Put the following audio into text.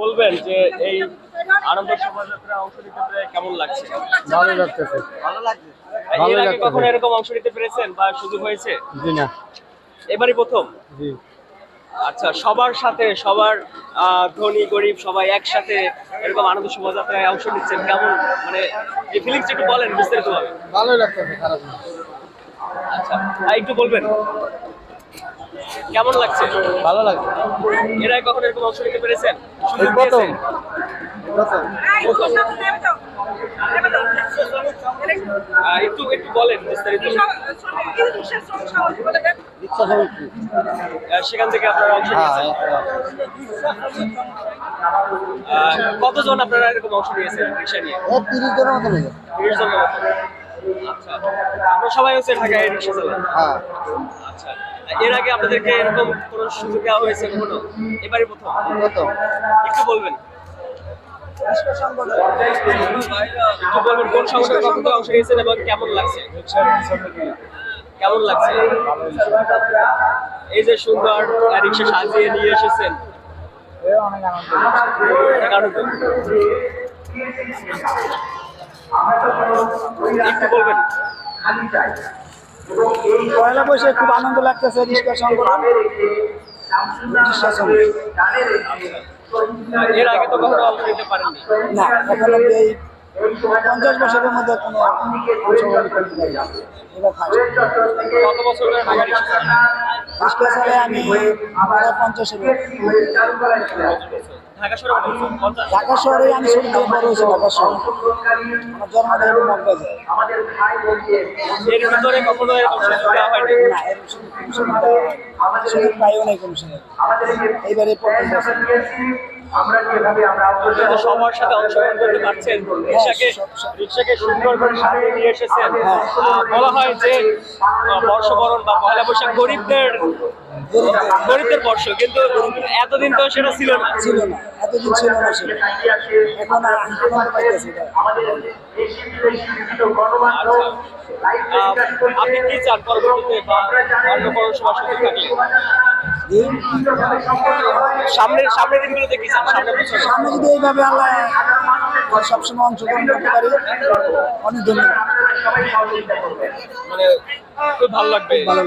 বলবেন যে এই আনন্দ শোভাযাত্রা অংশ নিতে পেরে কেমন লাগছে? ভালো লাগতেছে। ভালো লাগছে। ভালো লাগতেছে। কখনো এরকম অংশ নিতে পেরেছেন বা সুযোগ হয়েছে? জি না। এবারই প্রথম? জি। আচ্ছা সবার সাথে সবার আহ, ধনী গরিব সবাই একসাথে এরকম আনন্দ শোভাযাত্রায় অংশ নিচ্ছেন কেমন? মানে এই ফিলিংস একটু বলেন বিস্তারিত ভাবে ভালোই লাগতেছে খারাপ না। আচ্ছা একটু বলবেন। কেমন লাগছে? ভালো লাগছে। এর কখনো এরকম অংশ নিতে পেরেছেন? প্রথম। একটু একটু বলেন বিস্তারিত। সেখান থেকে আপনারা অংশ হ্যাঁ নিয়েছেন। কতজন আপনারা এরকম অংশ নিয়েছেন? রিক্সা নিয়ে? তিরিশ জনের মতো তিরিশ জন মতো। আচ্ছা আপনারা সবাই হচ্ছে ঢাকায় রিক্সা চালান হ্যাঁ। আচ্ছা এর আগে আপনাদেরকে এরকম কোনো সুযোগ দেওয়া হয়েছে কখনো? এবারই প্রথম? প্রথম। একটু বলবেন। একটু বলবেন কোন সংগঠনের পক্ষ অংশ নিয়েছেন এবং কেমন লাগছে? কেমন লাগছে? এই যে সুন্দর রিক্সা সাজিয়ে নিয়ে এসেছেন। অনেক আনন্দ। একটু বলবেন। পয়লা বৈশাখে খুব আনন্দ লাগতেছে রিক্সা সংগঠন এর আগে তো কখনো অংশ নিতে পারেননি। না এখন এই পঞ্চাশ বছরের মধ্যে কোনো অংশগ্রহণ করতে পারি কত বছর ধরে আমি পঞ্চাশের। ঢাকা শহরে আমি শুরু থেকে বড় হয়েছি ঢাকা শহরে। আমার জন্মটা হলো মগবাজার এর ভিতরে কখনো এরকম সুযোগ হয়নি না এরকম সুযোগ কোনো সময় দেওয়া হয়নি। সুযোগ পাইও নাই কোনো সময়। এইবারে প্রথম সবার সাথে অংশগ্রহণ করতে পারছেন? রিক্সাকে রিক্সাকে সুন্দর করে নিয়ে এসেছেন। বলা হয় যে বর্ষবরণ বা পয়লা বৈশাখ গরিবদের গরিবদের বর্ষ কিন্তু এতদিন তো সেটা ছিল না। ছিল না। এতদিন ছিল না সেটা। এখন। আচ্ছা। আপনি কি চান পরবর্তীতে বা অন্য কোনো সময় সুযোগ থাকলে? সামনের সামনের দিনগুলোতে কি বছর? সামনে যদি এইভাবে আল্লাহ সবসময় অংশগ্রহণ করতে পারি। অনেক ধন্যবাদ। মানে খুব ভালো লাগবে। ভালো